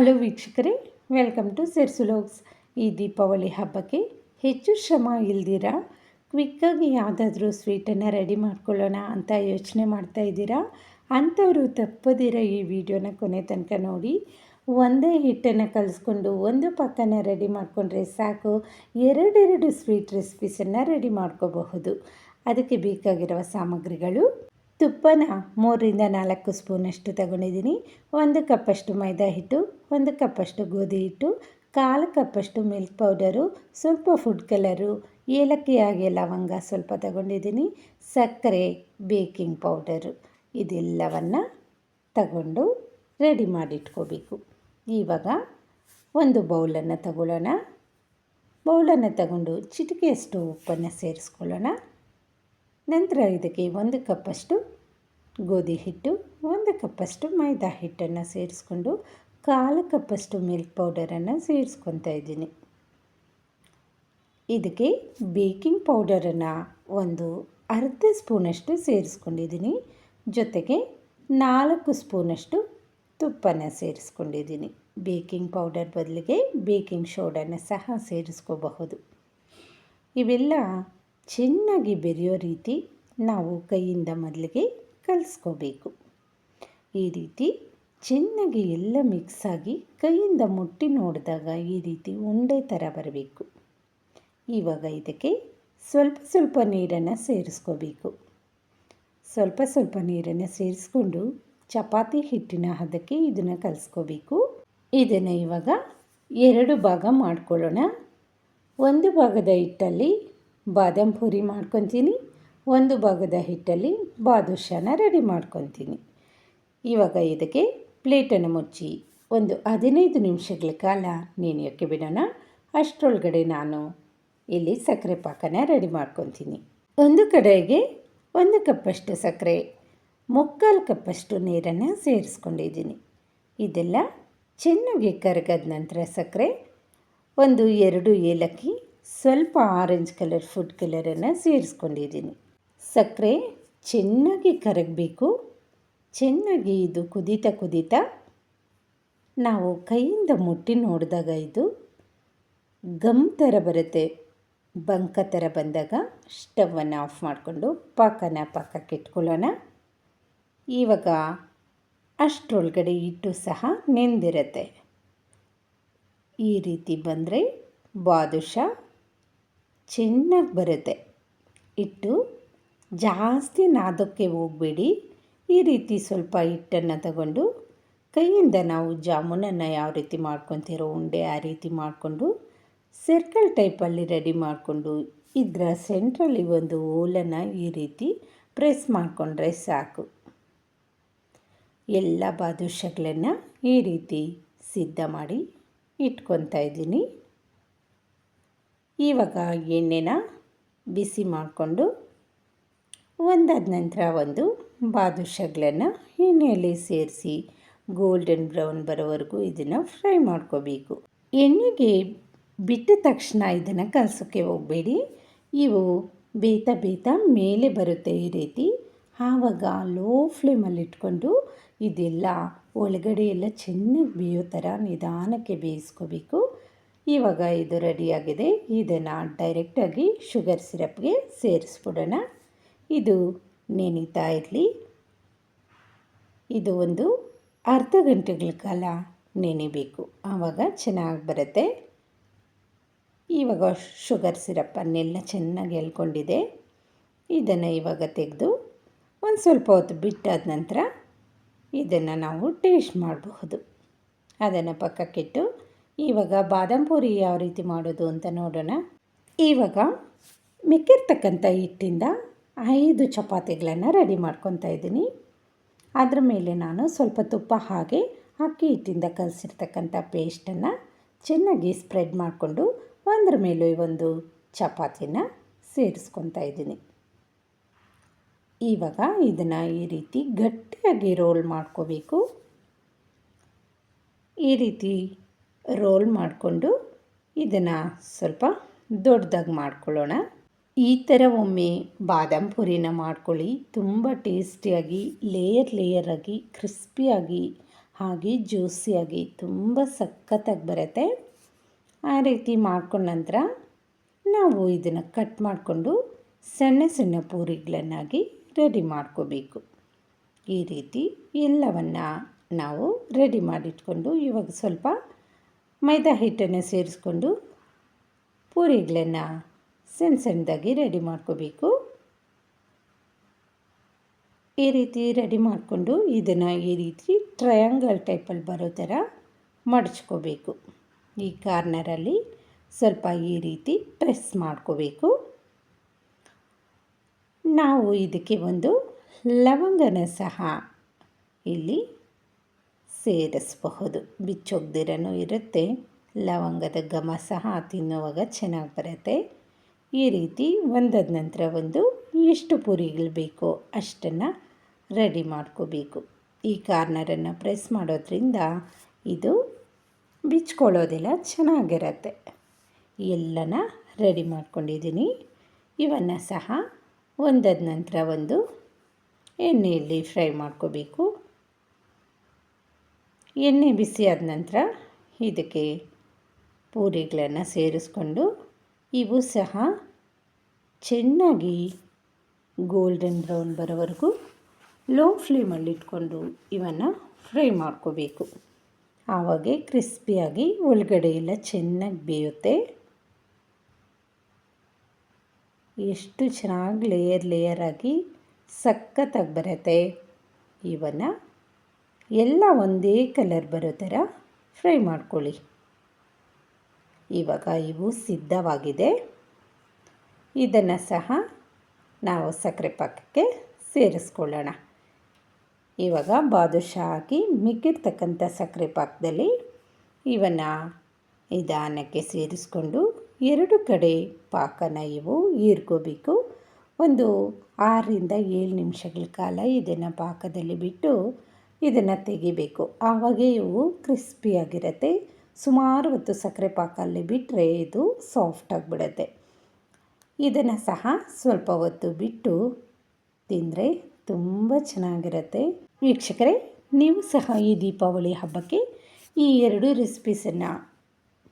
Hello ವೀಕ್ಷಕರೇ welcome to ಸೆರ್ಸುಲೋಗ್ಸ್ ಈ ದೀಪಾವಳಿ ಹಬ್ಬಕ್ಕೆ ಹೆಚ್ಚು ಶ್ರಮ ಇಲ್ದಿರ? ಕ್ವಿಕ್ಕಾಗಿ ಯಾವುದಾದ್ರೂ ಸ್ವೀಟನ್ನು ರೆಡಿ ಮಾಡ್ಕೊಳ್ಳೋಣ ಅಂತ ಯೋಚನೆ ಮಾಡ್ತಾ ಇದ್ದೀರಾ? ಅಂಥವರು ತಪ್ಪದಿರ ಈ ವಿಡಿಯೋನ ಕೊನೆ ತನಕ ನೋಡಿ. ಒಂದೇ ಹಿಟ್ಟನ್ನು ಕಲಿಸ್ಕೊಂಡು ಒಂದು ಪಕ್ಕನ ರೆಡಿ ಮಾಡಿಕೊಂಡ್ರೆ ಸಾಕು. ಎರಡೆರಡು ಸ್ವೀಟ್ ರೆಸಿಪೀಸನ್ನು ರೆಡಿ ಮಾಡ್ಕೋಬಹುದು. ಅದಕ್ಕೆ ಬೇಕಾಗಿರುವ ಸಾಮಗ್ರಿಗಳು ತುಪ್ಪನ ಮೂರರಿಂದ ನಾಲ್ಕು ಸ್ಪೂನಷ್ಟು ತಗೊಂಡಿದ್ದೀನಿ. ಒಂದು ಕಪ್ಪಷ್ಟು ಮೈದಾ ಹಿಟ್ಟು, ಒಂದು ಕಪ್ಪಷ್ಟು ಗೋಧಿ ಹಿಟ್ಟು, ಕಾಲು ಕಪ್ಪಷ್ಟು ಮಿಲ್ಕ್ ಪೌಡರು, ಸ್ವಲ್ಪ ಫುಡ್ ಕಲರು ಏಲಕ್ಕಿ ಹಾಗೆ ಲವಂಗ ಸ್ವಲ್ಪ ತಗೊಂಡಿದ್ದೀನಿ. ಸಕ್ಕರೆ, ಬೇಕಿಂಗ್ ಪೌಡರು ಇದೆಲ್ಲವನ್ನು ತಗೊಂಡು ರೆಡಿ ಮಾಡಿಟ್ಕೋಬೇಕು. ಇವಾಗ ಒಂದು ಬೌಲನ್ನು ತಗೊಳ್ಳೋಣ. ಬೌಲನ್ನು ತಗೊಂಡು ಚಿಟಿಕೆಯಷ್ಟು ಉಪ್ಪನ್ನು ಸೇರಿಸ್ಕೊಳ್ಳೋಣ. ನಂತರ ಇದಕ್ಕೆ ಒಂದು ಕಪ್ಪಷ್ಟು ಗೋಧಿ ಹಿಟ್ಟು, ಒಂದು ಕಪ್ಪಷ್ಟು ಮೈದಾ ಹಿಟ್ಟನ್ನು ಸೇರಿಸ್ಕೊಂಡು ಕಾಲು ಕಪ್ಪಷ್ಟು ಮಿಲ್ಕ್ ಪೌಡರನ್ನು ಸೇರಿಸ್ಕೊತಾ ಇದ್ದೀನಿ. ಇದಕ್ಕೆ ಬೇಕಿಂಗ್ ಪೌಡರನ್ನು ಒಂದು ಅರ್ಧ ಸ್ಪೂನಷ್ಟು ಸೇರಿಸ್ಕೊಂಡಿದ್ದೀನಿ. ಜೊತೆಗೆ ನಾಲ್ಕು ಸ್ಪೂನಷ್ಟು ತುಪ್ಪನ ಸೇರಿಸ್ಕೊಂಡಿದ್ದೀನಿ. ಬೇಕಿಂಗ್ ಪೌಡರ್ ಬದಲಿಗೆ ಬೇಕಿಂಗ್ ಶೋಡನ್ನು ಸಹ ಸೇರಿಸ್ಕೋಬಹುದು. ಇವೆಲ್ಲ ಚೆನ್ನಾಗಿ ಬೆರೆಯೋ ರೀತಿ ನಾವು ಕೈಯಿಂದ ಮೊದಲಿಗೆ ಕಲಿಸ್ಕೋಬೇಕು. ಈ ರೀತಿ ಚೆನ್ನಾಗಿ ಎಲ್ಲ ಮಿಕ್ಸ್ ಆಗಿ ಕೈಯಿಂದ ಮುಟ್ಟಿ ನೋಡಿದಾಗ ಈ ರೀತಿ ಉಂಡೆ ಥರ ಬರಬೇಕು. ಇವಾಗ ಇದಕ್ಕೆ ಸ್ವಲ್ಪ ಸ್ವಲ್ಪ ನೀರನ್ನು ಸೇರಿಸ್ಕೋಬೇಕು. ಸ್ವಲ್ಪ ಸ್ವಲ್ಪ ನೀರನ್ನು ಸೇರಿಸ್ಕೊಂಡು ಚಪಾತಿ ಹಿಟ್ಟಿನ ಹದಕ್ಕೆ ಇದನ್ನು ಕಲಿಸ್ಕೋಬೇಕು. ಇದನ್ನು ಇವಾಗ ಎರಡು ಭಾಗ ಮಾಡಿಕೊಳ್ಳೋಣ. ಒಂದು ಭಾಗದ ಹಿಟ್ಟಲ್ಲಿ ಬಾದಾಮ್ ಪೂರಿ ಮಾಡ್ಕೊತೀನಿ. ಒಂದು ಭಾಗದ ಹಿಟ್ಟಲ್ಲಿ ಬಾದುಷಾನ ರೆಡಿ ಮಾಡ್ಕೊತೀನಿ. ಇವಾಗ ಇದಕ್ಕೆ ಪ್ಲೇಟನ್ನು ಮುಚ್ಚಿ ಒಂದು ಹದಿನೈದು ನಿಮಿಷಗಳ ಕಾಲ ನೆನೆಯೋಕ್ಕೆ ಬಿಡೋಣ. ಅಷ್ಟರೊಳಗಡೆ ನಾನು ಇಲ್ಲಿ ಸಕ್ಕರೆ ಪಾಕನ ರೆಡಿ ಮಾಡ್ಕೊತೀನಿ. ಒಂದು ಕಡೆಗೆ ಒಂದು ಕಪ್ಪಷ್ಟು ಸಕ್ಕರೆ, ಮುಕ್ಕಾಲು ಕಪ್ಪಷ್ಟು ನೀರನ್ನು ಸೇರಿಸ್ಕೊಂಡಿದ್ದೀನಿ. ಇದೆಲ್ಲ ಚೆನ್ನಾಗಿ ಕರಗದ ನಂತರ ಸಕ್ಕರೆ, ಒಂದು ಎರಡು ಏಲಕ್ಕಿ ಸ್ವಲ್ಪ ಆರೆಂಜ್ ಕಲರ್ ಫುಡ್ ಕಲರನ್ನು ಸೇರಿಸ್ಕೊಂಡಿದ್ದೀನಿ. ಸಕ್ಕರೆ ಚೆನ್ನಾಗಿ ಕರಗಬೇಕು. ಚೆನ್ನಾಗಿ ಇದು ಕುದೀತಾ ಕುದೀತಾ. ನಾವು ಕೈಯಿಂದ ಮುಟ್ಟಿ ನೋಡಿದಾಗ ಇದು ಗಮ್ ಥರ ಬರುತ್ತೆ. ಬಂಕ ಥರ ಬಂದಾಗ ಸ್ಟವನ್ನು ಆಫ್ ಮಾಡಿಕೊಂಡು ಪಾಕನ ಪಾಕಕ್ಕೆ ಇಟ್ಕೊಳ್ಳೋಣ. ಇವಾಗ ಅಷ್ಟರೊಳಗಡೆ ಇಟ್ಟು ಸಹ ನೆಂದಿರುತ್ತೆ. ಈ ರೀತಿ ಬಂದರೆ ಬಾದುಷಾ ಚೆನ್ನಾಗಿ ಬರುತ್ತೆ. ಇಟ್ಟು ಜಾಸ್ತಿ ನಾದಕ್ಕೆ ಹೋಗಬೇಡಿ. ಈ ರೀತಿ ಸ್ವಲ್ಪ ಹಿಟ್ಟನ್ನು ತಗೊಂಡು ಕೈಯಿಂದ ನಾವು ಜಾಮೂನನ್ನು ಯಾವ ರೀತಿ ಮಾಡ್ಕೊತೀರೋ ಉಂಡೆ ಆ ರೀತಿ ಮಾಡಿಕೊಂಡು ಸರ್ಕಲ್ ಟೈಪಲ್ಲಿ ರೆಡಿ ಮಾಡಿಕೊಂಡು ಇದರ ಸೆಂಟ್ರಲ್ಲಿ ಒಂದು ಓಲನ್ನು ಈ ರೀತಿ ಪ್ರೆಸ್ ಮಾಡಿಕೊಂಡ್ರೆ ಸಾಕು. ಎಲ್ಲ ಬಾದುಷಗಳನ್ನು ಈ ರೀತಿ ಸಿದ್ಧ ಮಾಡಿ ಇಟ್ಕೊತಾ ಇದ್ದೀನಿ. ಇವಾಗ ಎಣ್ಣೆನ ಬಿಸಿ ಮಾಡಿಕೊಂಡು ಒಂದಾದ ನಂತರ ಒಂದು ಬಾದುಷಗಳನ್ನು ಎಣ್ಣೆಯಲ್ಲಿ ಸೇರಿಸಿ ಗೋಲ್ಡನ್ ಬ್ರೌನ್ ಬರೋವರೆಗೂ ಇದನ್ನು ಫ್ರೈ ಮಾಡ್ಕೋಬೇಕು. ಎಣ್ಣೆಗೆ ಬಿಟ್ಟ ತಕ್ಷಣ ಇದನ್ನು ಕಲಸೋಕ್ಕೆ ಹೋಗಬೇಡಿ. ಇವು ಬೇತ ಬೇತ ಮೇಲೆ ಬರುತ್ತೆ ಈ ರೀತಿ. ಆವಾಗ ಲೋ ಫ್ಲೇಮಲ್ಲಿ ಇಟ್ಕೊಂಡು ಇದೆಲ್ಲ ಒಳಗಡೆ ಎಲ್ಲ ಚೆನ್ನಾಗಿ ಬೇಯೋ ಥರ ನಿಧಾನಕ್ಕೆ ಬೇಯಿಸ್ಕೋಬೇಕು. ಇವಾಗ ಇದು ರೆಡಿಯಾಗಿದೆ. ಇದನ್ನು ಡೈರೆಕ್ಟಾಗಿ ಶುಗರ್ ಸಿರಪ್ಗೆ ಸೇರಿಸ್ಬಿಡೋಣ. ಇದು ನೆನೀತಾ ಇರಲಿ. ಇದು ಒಂದು ಅರ್ಧ ಗಂಟೆಗಳ ಕಾಲ ನೆನೆಬೇಕು. ಆವಾಗ ಚೆನ್ನಾಗಿ ಬರುತ್ತೆ. ಇವಾಗ ಶುಗರ್ ಸಿರಪ್ಪನ್ನೆಲ್ಲ ಚೆನ್ನಾಗಿ ಎಳ್ಕೊಂಡಿದೆ. ಇದನ್ನು ಇವಾಗ ತೆಗೆದು ಒಂದು ಸ್ವಲ್ಪ ಹೊತ್ತು ಬಿಟ್ಟಾದ ನಂತರ ಇದನ್ನು ನಾವು ಟೇಸ್ಟ್ ಮಾಡಬಹುದು. ಅದನ್ನು ಪಕ್ಕಕ್ಕಿಟ್ಟು ಇವಾಗ ಬಾದಾಮ್ ಪೂರಿ ಯಾವ ರೀತಿ ಮಾಡೋದು ಅಂತ ನೋಡೋಣ. ಇವಾಗ ಮಿಕ್ಕಿರ್ತಕ್ಕಂಥ ಹಿಟ್ಟಿಂದ ಐದು ಚಪಾತಿಗಳನ್ನು ರೆಡಿ ಮಾಡ್ಕೊತಾ ಇದ್ದೀನಿ. ಅದರ ಮೇಲೆ ನಾನು ಸ್ವಲ್ಪ ತುಪ್ಪ ಹಾಗೆ ಅಕ್ಕಿ ಹಿಟ್ಟಿಂದ ಕಲಸಿರ್ತಕ್ಕಂಥ ಪೇಸ್ಟನ್ನು ಚೆನ್ನಾಗಿ ಸ್ಪ್ರೆಡ್ ಮಾಡಿಕೊಂಡು ಒಂದರ ಮೇಲೆ ಒಂದು ಚಪಾತಿನ ಸೇರಿಸ್ಕೊತಾ ಇದ್ದೀನಿ. ಇವಾಗ ಇದನ್ನು ಈ ರೀತಿ ಗಟ್ಟಿಯಾಗಿ ರೋಲ್ ಮಾಡ್ಕೋಬೇಕು. ಈ ರೀತಿ ರೋಲ್ ಮಾಡಿಕೊಂಡು ಇದನ್ನು ಸ್ವಲ್ಪ ದೊಡ್ಡದಾಗಿ ಮಾಡ್ಕೊಳ್ಳೋಣ. ಈ ಥರ ಒಮ್ಮೆ ಬಾದಾಮ್ ಪುರಿನ ಮಾಡ್ಕೊಳ್ಳಿ. ತುಂಬ ಟೇಸ್ಟಿಯಾಗಿ, ಲೇಯರ್ ಲೇಯರಾಗಿ ಕ್ರಿಸ್ಪಿಯಾಗಿ ಹಾಗೆ ಜ್ಯೂಸಿಯಾಗಿ ತುಂಬ ಸಖತ್ತಾಗಿ ಬರುತ್ತೆ. ಆ ರೀತಿ ಮಾಡ್ಕೊಂಡ ನಂತರ ನಾವು ಇದನ್ನು ಕಟ್ ಮಾಡಿಕೊಂಡು ಸಣ್ಣ ಸಣ್ಣ ಪೂರಿಗಳನ್ನಾಗಿ ರೆಡಿ ಮಾಡ್ಕೋಬೇಕು. ಈ ರೀತಿ ಎಲ್ಲವನ್ನು ನಾವು ರೆಡಿ ಮಾಡಿಟ್ಕೊಂಡು ಇವಾಗ ಸ್ವಲ್ಪ ಮೈದಾ ಹಿಟ್ಟನ್ನು ಸೇರಿಸ್ಕೊಂಡು ಪೂರಿಗಳನ್ನು ಸಣ್ಣ ಸಣ್ಣದಾಗಿ ರೆಡಿ ಮಾಡ್ಕೋಬೇಕು. ಈ ರೀತಿ ರೆಡಿ ಮಾಡಿಕೊಂಡು ಇದನ್ನು ಈ ರೀತಿ ಟ್ರಯಾಂಗಲ್ ಟೈಪಲ್ಲಿ ಬರೋ ಥರ ಮಡಚ್ಕೋಬೇಕು. ಈ ಕಾರ್ನರಲ್ಲಿ ಸ್ವಲ್ಪ ಈ ರೀತಿ ಪ್ರೆಸ್ ಮಾಡ್ಕೋಬೇಕು. ನಾವು ಇದಕ್ಕೆ ಒಂದು ಲವಂಗನ ಸಹ ಇಲ್ಲಿ ಸೇರಿಸಬಹುದು. ಬಿಚ್ಚೊಗ್ದಿರನೂ ಇರುತ್ತೆ. ಲವಂಗದ ಘಮ ಸಹ ತಿನ್ನುವಾಗ ಚೆನ್ನಾಗಿ ಬರುತ್ತೆ. ಈ ರೀತಿ ಒಂದಾದ ನಂತರ ಒಂದು ಎಷ್ಟು ಪುರಿಗಳು ಬೇಕೋ ಅಷ್ಟನ್ನು ರೆಡಿ ಮಾಡ್ಕೋಬೇಕು. ಈ ಕಾರ್ನರನ್ನು ಪ್ರೆಸ್ ಮಾಡೋದ್ರಿಂದ ಇದು ಬಿಚ್ಕೊಳ್ಳೋದಿಲ್ಲ ಚೆನ್ನಾಗಿರತ್ತೆ. ಎಲ್ಲನ ರೆಡಿ ಮಾಡ್ಕೊಂಡಿದ್ದೀನಿ. ಇವನ್ನು ಸಹ ಒಂದಾದ ನಂತರ ಒಂದು ಎಣ್ಣೆಯಲ್ಲಿ ಫ್ರೈ ಮಾಡ್ಕೋಬೇಕು. ಎಣ್ಣೆ ಬಿಸಿ ಆದ ನಂತರ ಇದಕ್ಕೆ ಪೂರಿಗಳನ್ನು ಸೇರಿಸ್ಕೊಂಡು ಇವು ಸಹ ಚೆನ್ನಾಗಿ ಗೋಲ್ಡನ್ ಬ್ರೌನ್ ಬರೋವರೆಗೂ ಲೋ ಫ್ಲೇಮಲ್ಲಿ ಇಟ್ಕೊಂಡು ಇವನ್ನು ಫ್ರೈ ಮಾಡ್ಕೋಬೇಕು. ಆವಾಗೆ ಕ್ರಿಸ್ಪಿಯಾಗಿ ಒಳಗಡೆ ಎಲ್ಲ ಚೆನ್ನಾಗಿ ಬೇಯುತ್ತೆ. ಎಷ್ಟು ಚೆನ್ನಾಗಿ ಲೇಯರ್ ಲೇಯರ್ ಆಗಿ ಸಖತ್ತಾಗಿ ಬರುತ್ತೆ. ಇವನ್ನು ಎಲ್ಲ ಒಂದೇ ಕಲರ್ ಬರೋ ಥರ ಫ್ರೈ ಮಾಡ್ಕೊಳ್ಳಿ. ಇವಾಗ ಇವು ಸಿದ್ಧವಾಗಿದೆ. ಇದನ್ನು ಸಹ ನಾವು ಸಕ್ಕರೆ ಪಾಕಕ್ಕೆ ಸೇರಿಸ್ಕೊಳ್ಳೋಣ. ಇವಾಗ ಬಾದುಷಾ ಹಾಕಿ ಮಿಕ್ಕಿರ್ತಕ್ಕಂಥ ಸಕ್ಕರೆ ಪಾಕದಲ್ಲಿ ಇವನ್ನು ನಿಧಾನಕ್ಕೆ ಸೇರಿಸ್ಕೊಂಡು ಎರಡು ಕಡೆ ಪಾಕನ ಇವು ಹೀರ್ಕೋಬೇಕು. ಒಂದು ಆರರಿಂದ ಏಳು ನಿಮಿಷಗಳ ಕಾಲ ಇದನ್ನು ಪಾಕದಲ್ಲಿ ಬಿಟ್ಟು ಇದನ್ನು ತೆಗಿಬೇಕು. ಆವಾಗ ಇವು ಕ್ರಿಸ್ಪಿಯಾಗಿರುತ್ತೆ ಸುಮಾರು ಹೊತ್ತು ಸಕ್ಕರೆ ಪಾಕಲ್ಲಿ ಬಿಟ್ಟರೆ ಇದು ಸಾಫ್ಟ್ ಆಗಿಬಿಡುತ್ತೆ. ಇದನ್ನು ಸಹ ಸ್ವಲ್ಪ ಹೊತ್ತು ಬಿಟ್ಟು ತಿಂದರೆ ತುಂಬ ಚೆನ್ನಾಗಿರುತ್ತೆ. ವೀಕ್ಷಕರೇ, ನೀವು ಸಹ ಈ ದೀಪಾವಳಿ ಹಬ್ಬಕ್ಕೆ ಈ ಎರಡು ರೆಸಿಪೀಸನ್ನು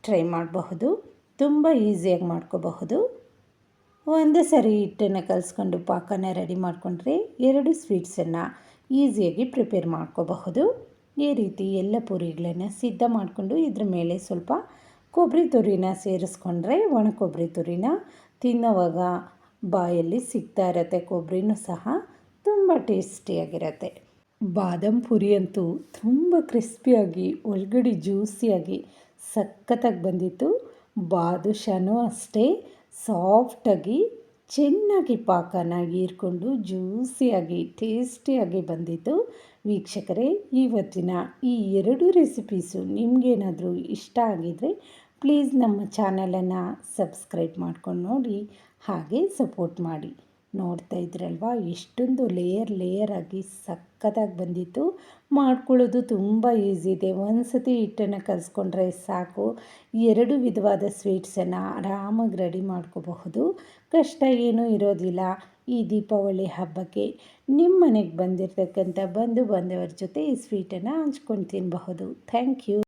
ಟ್ರೈ ಮಾಡಬಹುದು. ತುಂಬ ಈಸಿಯಾಗಿ ಮಾಡ್ಕೋಬಹುದು. ಒಂದು ಸರಿ ಹಿಟ್ಟನ್ನು ಕಲಿಸ್ಕೊಂಡು ಪಾಕನ ರೆಡಿ ಮಾಡಿಕೊಂಡ್ರೆ ಎರಡು ಸ್ವೀಟ್ಸನ್ನು ಈಸಿಯಾಗಿ ಪ್ರಿಪೇರ್ ಮಾಡ್ಕೋಬಹುದು. ಈ ರೀತಿ ಎಲ್ಲ ಪೂರಿಗಳನ್ನು ಸಿದ್ಧ ಮಾಡಿಕೊಂಡು ಇದ್ರ ಮೇಲೆ ಸ್ವಲ್ಪ ಕೊಬ್ಬರಿ ತುರಿನ ಸೇರಿಸ್ಕೊಂಡ್ರೆ ಒಣ ಕೊಬ್ಬರಿ ತುರಿನ ತಿನ್ನೋವಾಗ ಬಾಯಲ್ಲಿ ಸಿಗ್ತಾ ಇರತ್ತೆ. ಕೊಬ್ಬರಿನೂ ಸಹ ತುಂಬ ಟೇಸ್ಟಿಯಾಗಿರತ್ತೆ. ಬಾದಾಮ್ ಪುರಿ ಅಂತೂ ತುಂಬ ಕ್ರಿಸ್ಪಿಯಾಗಿ, ಒಳಗಡೆ ಜ್ಯೂಸಿಯಾಗಿ ಸಖತ್ತಾಗಿ ಬಂದಿತ್ತು. ಬಾದುಷಾನೂ ಅಷ್ಟೇ. ಸಾಫ್ಟಾಗಿ ಚೆನ್ನಾಗಿ ಪಾಕನ ಹೀರ್ಕೊಂಡು ಜ್ಯೂಸಿಯಾಗಿ, ಟೇಸ್ಟಿಯಾಗಿ ಬಂದಿತ್ತು ವೀಕ್ಷಕರೇ, ಇವತ್ತಿನ ಈ ಎರಡು ರೆಸಿಪೀಸು ನಿಮಗೇನಾದರೂ ಇಷ್ಟ ಆಗಿದರೆ ಪ್ಲೀಸ್ ನಮ್ಮ ಚಾನಲನ್ನು ಸಬ್ಸ್ಕ್ರೈಬ್ ಮಾಡ್ಕೊಂಡು ನೋಡಿ, ಹಾಗೆ ಸಪೋರ್ಟ್ ಮಾಡಿ. ನೋಡ್ತಾ ಇದ್ರಲ್ವ? ಎಷ್ಟೊಂದು ಲೇಯರ್ ಲೇಯರ್ ಆಗಿ ಸಕ್ಕತ್ತಾಗಿ ಬಂದಿತ್ತು. ಮಾಡ್ಕೊಳ್ಳೋದು ತುಂಬ ಈಸಿ ಇದೆ. ಒಂದು ಸತಿ ಹಿಟ್ಟನ್ನು ಕಲಿಸ್ಕೊಂಡ್ರೆ ಸಾಕು. ಎರಡು ವಿಧವಾದ ಸ್ವೀಟ್ಸನ್ನು ಆರಾಮಾಗಿ ರೆಡಿ ಮಾಡ್ಕೋಬಹುದು. ಕಷ್ಟ ಏನೂ ಇರೋದಿಲ್ಲ. ಈ ದೀಪಾವಳಿ ಹಬ್ಬಕ್ಕೆ ನಿಮ್ಮ ಮನೆಗೆ ಬಂದಿರತಕ್ಕಂಥ ಬಂಧು ಬಾಂಧವರ ಜೊತೆ ಈ ಸ್ವೀಟನ್ನು ಹಂಚ್ಕೊಂಡು ತಿನ್ನಬಹುದು ಥ್ಯಾಂಕ್ ಯು